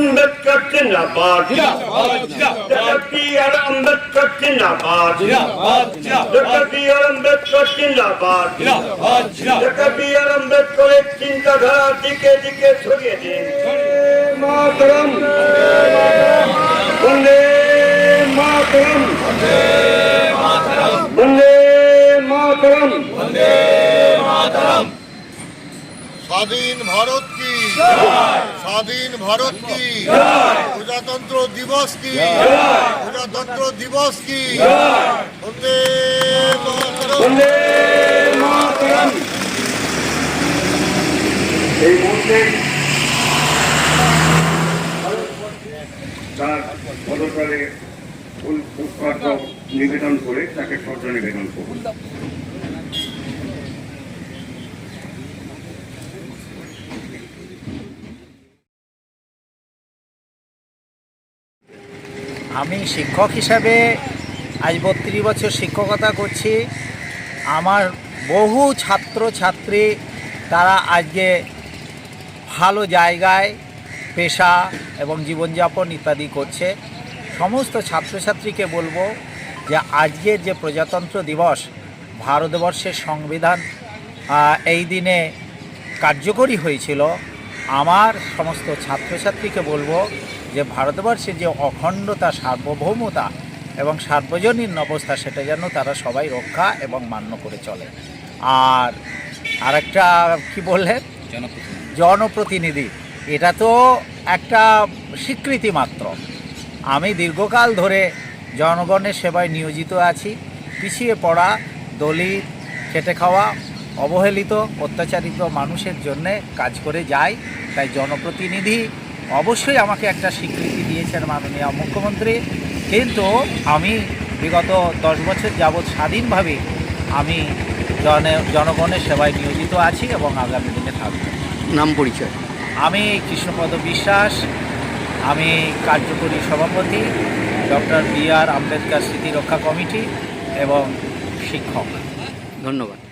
আম্বেদকর জিন্দাবাদ doctor B আর আম্বেদকর জিন্দাবাদ। Doctor B আর আম্বেদকর জিন্দাবাদ। ডক্টর বি আর আম্বেদকরের চিন্তাধারা দিকে দিকে ছড়িয়ে দিন। মাতরম। বন্দে মাতরম। বন্দে মাতরম। স্বাধীন ভারত কি? স্বাধীন ভারত কি? প্রজাতন্ত্র দিবস কি? প্রজাতন্ত্র দিবস কি? নিবেদন করে তাকে শ্রদ্ধা নিবেদন করুন। আমি শিক্ষক হিসাবে আজ বত্রিশ বছর শিক্ষকতা করছি। আমার বহু ছাত্র ছাত্রী তারা আজকে ভালো জায়গায়, পেশা এবং জীবনযাপন ইত্যাদি করছে। সমস্ত ছাত্রছাত্রীকে বলব যে আজকের যে প্রজাতন্ত্র দিবস, ভারতবর্ষের সংবিধান এই দিনে কার্যকরী হয়েছিল। আমার সমস্ত ছাত্রছাত্রীকে বলব যে ভারতবর্ষের যে অখণ্ডতা সার্বভৌমতা এবং সার্বজনীন অবস্থা সেটা যেন তারা সবাই রক্ষা এবং মান্য করে চলে। আর আরেকটা কি বললেন? জনপ্রতিনিধি। এটা তো একটা স্বীকৃতি মাত্র। আমি দীর্ঘকাল ধরে জনগণের সেবায় নিয়োজিত আছি। পিছিয়ে পড়া দলিত খেটে খাওয়া অবহেলিত অত্যাচারিত মানুষের জন্যে কাজ করে যাই। তাই জনপ্রতিনিধি অবশ্যই আমাকে একটা স্বীকৃতি দিয়েছেন মাননীয় মুখ্যমন্ত্রী। কিন্তু আমি বিগত দশ বছর যাবৎ স্বাধীনভাবে আমি জন জনগণের সেবায় নিয়োজিত আছি এবং আগামী দিনে থাকব। নাম পরিচয়। আমি কৃষ্ণপদ বিশ্বাস আমি কার্যকরী সভাপতি ডক্টর বি আর আম্বেদকর স্মৃতি রক্ষা কমিটি এবং শিক্ষক। ধন্যবাদ।